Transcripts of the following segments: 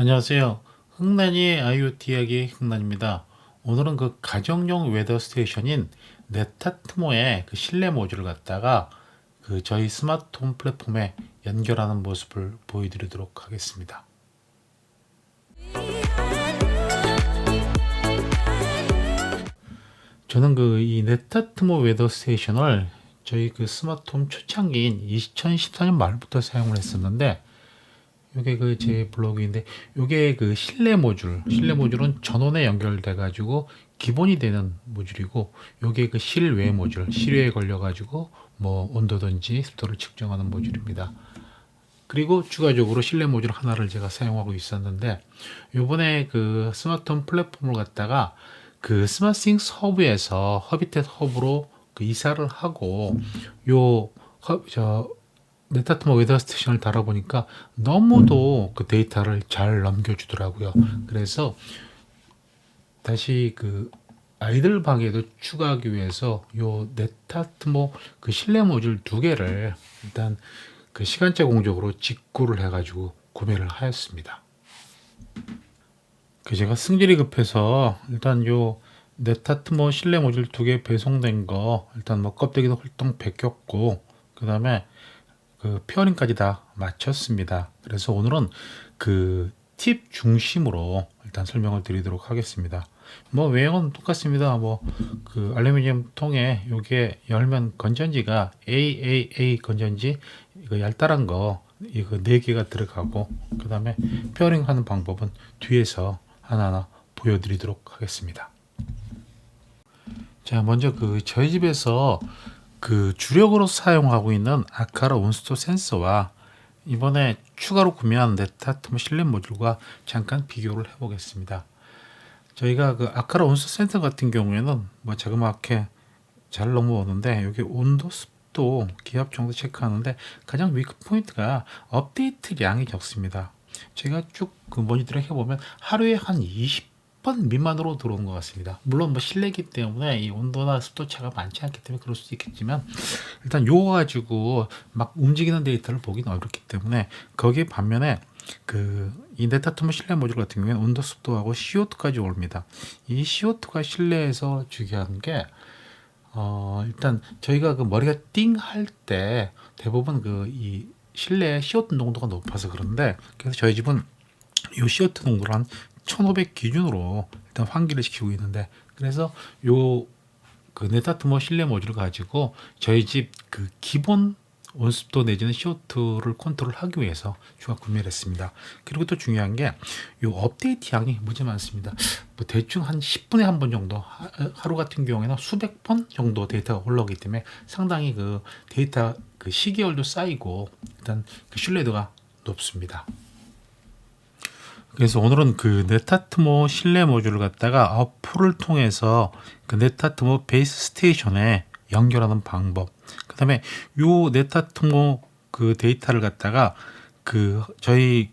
안녕하세요. 흥난이의 IoT 이야기 흥난입니다. 오늘은 그 가정용 웨더 스테이션인 네타트모의 그 실내 모듈을 갖다가 그 저희 스마트홈 플랫폼에 연결하는 모습을 보여드리도록 하겠습니다. 저는 그 이 네타트모 웨더 스테이션을 저희 그 스마트홈 초창기인 2014년 말부터 사용을 했었는데 요게 그 제 블로그인데 요게 그 실내 모듈 실내 모듈은 전원에 연결돼 가지고 기본이 되는 모듈이고 요게 그 실외 모듈 실외에 걸려 가지고 뭐 온도든지 습도를 측정하는 모듈입니다. 그리고 추가적으로 실내 모듈 하나를 제가 사용하고 있었는데 요번에 그 스마트홈 플랫폼을 갖다가 그 스마트싱스 허브에서 허비텟 허브로 그 이사를 하고 요저 네타트모 웨더 스테이션을 달아보니까 너무도 그 데이터를 잘 넘겨주더라고요. 그래서 다시 그 아이들 방에도 추가하기 위해서 요 네타트모 그 실내 모듈 두 개를 일단 그 시간제 공적으로 직구를 해가지고 구매를 하였습니다. 그 제가 승질이 급해서 일단 요 네타트모 실내 모듈 두 개 배송된 거 일단 뭐 껍데기도 훌쩍 벗겼고 그 다음에 그 페어링까지 다 마쳤습니다. 그래서 오늘은 그 팁 중심으로 일단 설명을 드리도록 하겠습니다. 뭐 외형은 똑같습니다. 뭐 그 알루미늄 통에 요게 열면 건전지가 AAA 건전지 이거 얇다란 거 이거 네 개가 들어가고 그 다음에 페어링 하는 방법은 뒤에서 하나하나 보여드리도록 하겠습니다. 자 먼저 그 저희 집에서 그 주력으로 사용하고 있는 아카라 온스토 센서와 이번에 추가로 구매한 네타트모 실내 모듈과 잠깐 비교를 해보겠습니다. 저희가 그 아카라 온스토 센서 같은 경우에는 뭐 자그맣게 잘 넘어오는데 여기 온도, 습도, 기압 정도 체크하는데 가장 위크 포인트가 업데이트량이 적습니다. 제가 쭉 그 모니터링 해보면 하루에 한 20 번 미만으로 들어오는 것 같습니다. 물론 뭐 실내기 때문에 이 온도나 습도 차가 많지 않기 때문에 그럴 수도 있겠지만 일단 요거 가지고 막 움직이는 데이터를 보기는 어렵기 때문에 거기에 반면에 그이 네타트모 실내 모듈 같은 경우에는 온도 습도하고 CO2까지 옵니다. 이 CO2가 실내에서 중요한 게 어, 일단 저희가 그 머리가 띵 할 때 대부분 그 이 실내 CO2 농도가 높아서 그런데 그래서 저희 집은 요 CO2 농도를 한 1500 기준으로 일단 환기를 시키고 있는데 그래서 요 그 네타트모 실내 모듈을 가지고 저희 집 그 기본 온습도 내지는 CO2를 컨트롤하기 위해서 추가 구매를 했습니다. 그리고 또 중요한 게 이 업데이트 양이 무지 많습니다. 뭐 대충 한 10분에 한 번 정도 하- 하루 같은 경우에는 수백 번 정도 데이터가 올라오기 때문에 상당히 그 데이터 그 시계열도 쌓이고 일단 그 신뢰도가 높습니다. 그래서 오늘은 그 네타트모 실내 모듈을 갖다가 어플을 통해서 그 네타트모 베이스 스테이션에 연결하는 방법. 그 다음에 요 네타트모 그 데이터를 갖다가 그 저희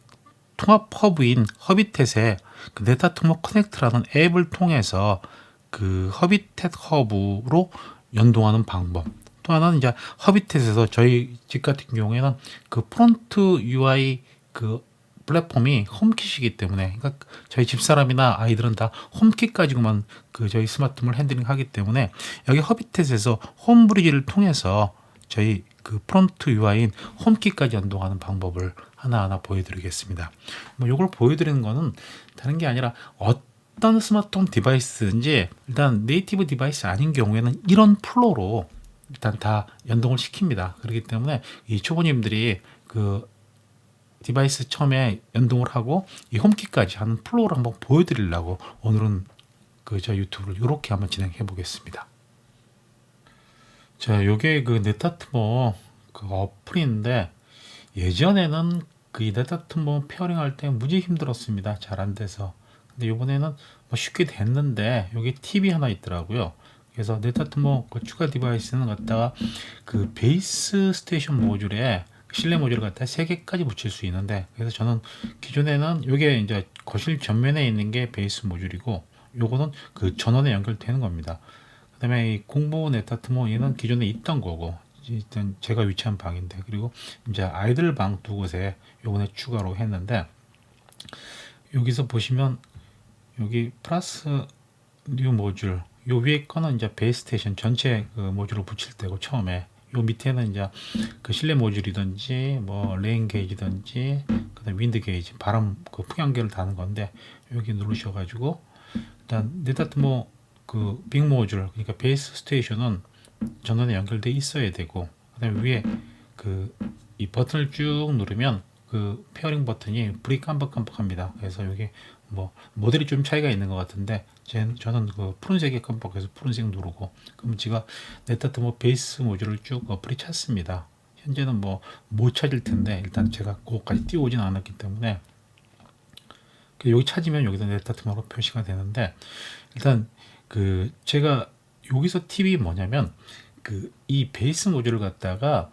통합 허브인 허비텟의 그 네타트모 커넥트라는 앱을 통해서 그 허비텟 허브로 연동하는 방법. 또 하나는 이제 허비텟에서 저희 집 같은 경우에는 그 프론트 UI 그 플랫폼이 홈킷이기 때문에 그러니까 저희 집사람이나 아이들은 다 홈킷 가지고만 그 저희 스마트폰을 핸들링하기 때문에 여기 허비텟에서 홈브리지를 통해서 저희 그 프론트 UI인 홈킷까지 연동하는 방법을 하나하나 보여드리겠습니다. 뭐 이걸 보여드리는 거는 다른 게 아니라 어떤 스마트폰 디바이스든지 일단 네이티브 디바이스 아닌 경우에는 이런 플로로 일단 다 연동을 시킵니다. 그렇기 때문에 이 초보님들이 그 디바이스 처음에 연동을 하고 이 홈킷까지 하는 플로우를 한번 보여드리려고 오늘은 그 저 유튜브를 이렇게 한번 진행해 보겠습니다. 자, 요게 그 네타트모 그 어플인데 예전에는 그이 네타트모 페어링 할 때 무지 힘들었습니다. 잘 안 돼서. 근데 이번에는 뭐 쉽게 됐는데 여기 팁이 하나 있더라고요. 그래서 네타트모 그 추가 디바이스는 갖다가 그 베이스 스테이션 모듈에 실내 모듈을 갖다 세 개까지 붙일 수 있는데 그래서 저는 기존에는 이게 이제 거실 전면에 있는 게 베이스 모듈이고 요거는 그 전원에 연결되는 겁니다. 그다음에 이 공부 네타트모 얘는 기존에 있던 거고 일단 제가 위치한 방인데 그리고 이제 아이들 방 두 곳에 요번에 추가로 했는데 여기서 보시면 여기 플러스 뉴 모듈 요 위에 거는 이제 베이스 스테이션 전체 그 모듈을 붙일 때고 처음에 요 밑에는 이제 그 실내 모듈이든지 뭐 레인 게이지든지 그다음 윈드 게이지 바람 그 풍향계를 다는 건데 여기 누르셔가지고 일단 네트워크 뭐그빅 모듈 그러니까 베이스 스테이션은 전원에 연결돼 있어야 되고 그다음에 위에 그 이 버튼을 쭉 누르면 그 페어링 버튼이 불이 깜빡깜빡합니다. 그래서 여기 뭐 모델이 좀 차이가 있는 것 같은데 제, 저는 그 푸른색이 깜빡해서 푸른색 누르고 그럼 제가 네트워크 뭐 베이스 모듈을 쭉 어플이 찾습니다. 현재는 뭐 못 찾을 텐데 일단 제가 그거까지 띄워오진 않았기 때문에 그 여기 찾으면 여기다 네트워크로 표시가 되는데 일단 그 제가 여기서 팁이 뭐냐면 그 이 베이스 모듈을 갖다가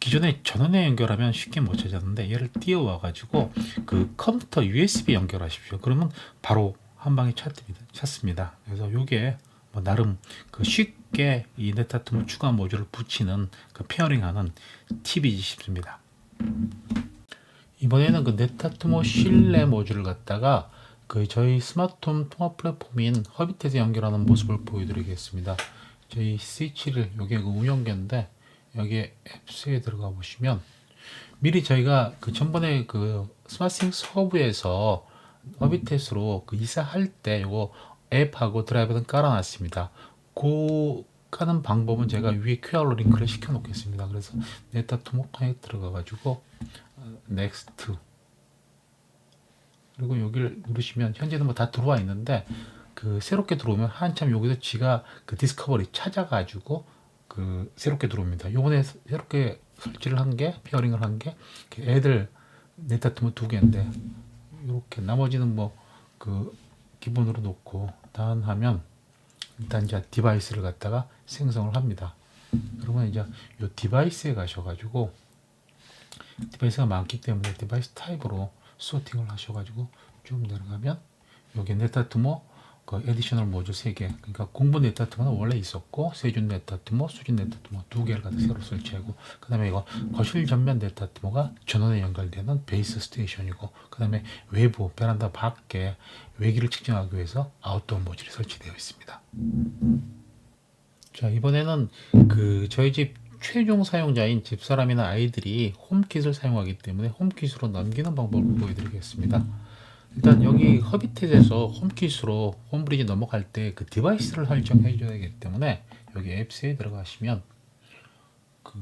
기존에 전원에 연결하면 쉽게 못 찾았는데 얘를 띄워와 가지고 그 컴퓨터 USB 연결하십시오. 그러면 바로 한 방에 찾습니다. 찾습니다. 그래서 요게 뭐 나름 그 쉽게 이 네트워크 추가 모듈을 붙이는 그 페어링하는 팁이지 싶습니다. 이번에는 그 네타트모 실내 모듈을 갖다가 그 저희 스마트홈 통합 플랫폼인 허비텟에 연결하는 모습을 보여드리겠습니다. 저희 스위치를 여기에 그 운영계인데 여기에 앱스에 들어가 보시면 미리 저희가 그 전번에 그 스마트싱 서브에서 허비텟으로 그 이사할 때 요거 앱하고 드라이버는 깔아놨습니다. 그 하는 방법은 제가 위에 QR로 링크를 시켜 놓겠습니다. 그래서 네타토모 커넥 들어가 가지고 넥스트 그리고 여기를 누르시면 현재는 뭐 다 들어와 있는데 그 새롭게 들어오면 한참 여기서 지가 그 디스커버리 찾아가지고 그 새롭게 들어옵니다. 요번에 새롭게 설치를 한 게 페어링을 한 게 애들 네타트모 두 개인데 이렇게 나머지는 뭐 그 기본으로 놓고 다운하면 일단 이제 디바이스를 갖다가 생성을 합니다. 그러면 이제 요 디바이스에 가셔가지고 디바이스가 많기 때문에 디바이스 타입으로 소팅을 하셔가지고 쭉 내려가면 여기 네타트모 그 에디셔널 모듈 3개 그러니까 공부 네타트모는 원래 있었고 세준 네타트모, 수준 네타트모 두 개를 갖다 새로 설치하고 그 다음에 이거 거실 전면 네타트모가 전원에 연결되는 베이스 스테이션이고 그 다음에 외부 베란다 밖에 외기를 측정하기 위해서 아웃도어 모듈이 설치되어 있습니다. 자 이번에는 그 저희 집 최종 사용자인 집사람이나 아이들이 홈킷을 사용하기 때문에 홈킷으로 넘기는 방법을 보여드리겠습니다. 일단 여기 허비텟에서 홈킷으로 홈브리지 넘어갈 때 그 디바이스를 설정해 줘야 되기 때문에 여기 앱스에 들어가시면 그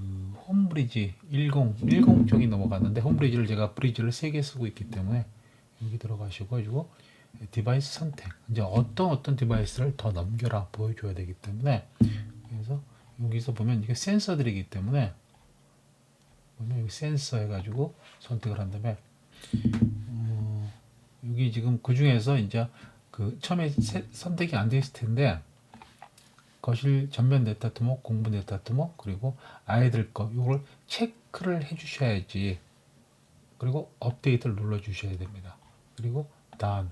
홈브리지 10, 10 쪽이 넘어갔는데 홈브리지를 제가 브리지를 3개 쓰고 있기 때문에 여기 들어가시고 가지고 디바이스 선택 이제 어떤 어떤 디바이스를 더 넘겨라 보여줘야 되기 때문에 그래서 여기서 보면 이게 센서들이기 때문에 보면 여기 센서 해가지고 선택을 한 다음에 어, 여기 지금 그 중에서 이제 그 처음에 세- 선택이 안 돼 있을 텐데 거실 전면 네타트모, 공부 네타트모 그리고 아이들 거 이걸 체크를 해 주셔야지. 그리고 업데이트를 눌러 주셔야 됩니다. 그리고 다음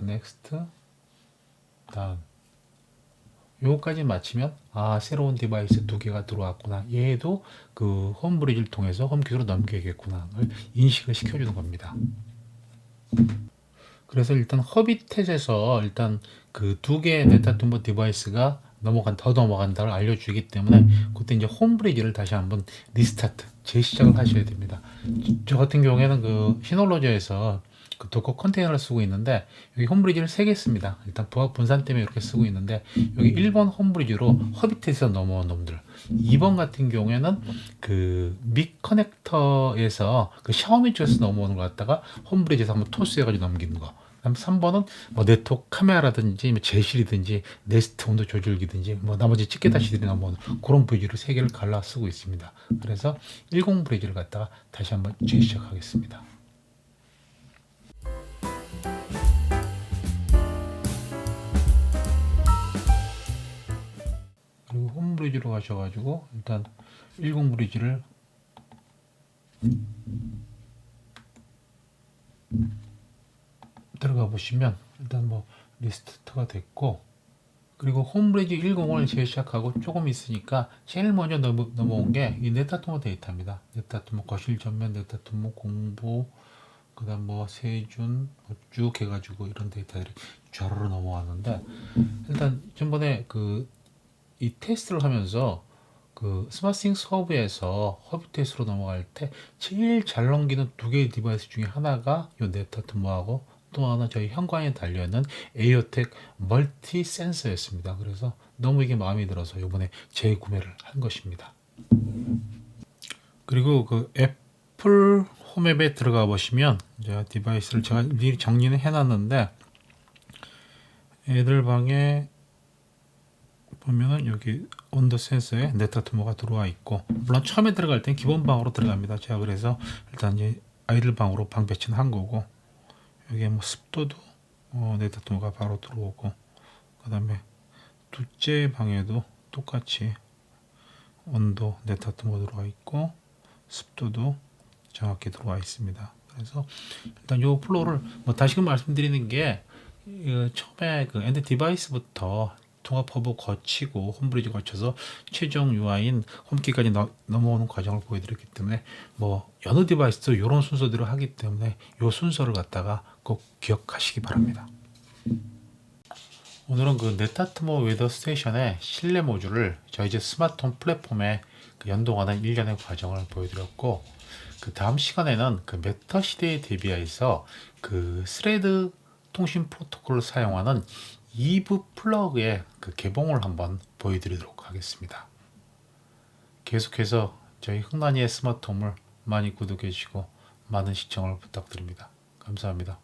넥스트 다음 요거까지 마치면 아 새로운 디바이스 두 개가 들어왔구나 얘도 그 홈브리지를 통해서 홈킷으로 넘겨야겠구나를 인식을 시켜주는 겁니다. 그래서 일단 허비텟에서 일단 그 두 개의 네타툼버 디바이스가 넘어간 더 넘어간다를 알려주기 때문에 그때 이제 홈브리지를 다시 한번 리스타트 재시작을 하셔야 됩니다. 저 같은 경우에는 그 시놀로저에서 그 도커 컨테이너를 쓰고 있는데 여기 홈브리지를 세 개 씁니다. 일단 부하 분산 때문에 이렇게 쓰고 있는데 여기 1번 홈브리지로 허비텟에서 넘어온 놈들 2번 같은 경우에는 그 믹 커넥터에서 그 샤오미 쪽에서 넘어오는 거 갖다가 홈브리지에서 한번 토스해가지고 넘기는 거. 그다음 3번은 뭐 네트워크 카메라든지 뭐 제실이든지 네스트 온도 조절기든지 뭐 나머지 집게다시들이 넘어오는 그런 브리지를 세 개를 갈라 쓰고 있습니다. 그래서 10 브리지를 갖다가 다시 한번 재시작하겠습니다. 그리고 홈 브리지로 가셔가지고 일단 10 브리지를 들어가 보시면 일단 뭐 리스트가 됐고 그리고 홈브리지 10을 재시작하고 조금 있으니까 제일 먼저 넘어, 넘어온 게 이 네타토모 데이터입니다. 네타토모 거실 전면, 네타토모 공부, 그다음 뭐 세준 뭐쭉 해가지고 이런 데이터들이 좌로로 넘어왔는데 일단 전번에 그 이 테스트를 하면서 그 스마트싱스 허브에서 허브 테스트로 넘어갈 때 제일 잘 넘기는 두 개의 디바이스 중에 하나가 이 네타토모하고 또 하나 저희 현관에 달려있는 에어텍 멀티 센서였습니다. 그래서 너무 이게 마음에 들어서 이번에 재구매를 한 것입니다. 그리고 그 애플 홈앱에 들어가 보시면 이제 디바이스를 제가 미리 정리는 해놨는데 애들 방에 보면은 여기 온도 센서에 네타토모가 들어와 있고 물론 처음에 들어갈 땐 기본 방으로 들어갑니다. 제가 그래서 일단 이제 아이들 방으로 방 배치는 한 거고 여기에 뭐 습도도 어, 네타토모가 바로 들어오고 그 다음에 둘째 방에도 똑같이 온도 네타토모 들어와 있고 습도도 정확히 들어와 있습니다. 그래서 일단 요 플로우를 뭐 다시금 말씀드리는 게 어, 처음에 그 엔드 디바이스부터 통합 허브 거치고 홈브리지 거쳐서 최종 UI인 홈키까지 너- 넘어오는 과정을 보여드렸기 때문에 뭐 여느 디바이스도 이런 순서대로 하기 때문에 요 순서를 갖다가 꼭 기억하시기 바랍니다. 오늘은 그 네타트모 웨더 스테이션의 실내 모듈을 저희 집 스마트홈 플랫폼에 그 연동하는 일련의 과정을 보여드렸고 그 다음 시간에는 그 메타 시대에 대비해서 그 스레드 통신 프로토콜을 사용하는 2부 플러그의 그 개봉을 한번 보여드리도록 하겠습니다. 계속해서 저희 흥난이의 스마트홈을 많이 구독해 주시고 많은 시청을 부탁드립니다. 감사합니다.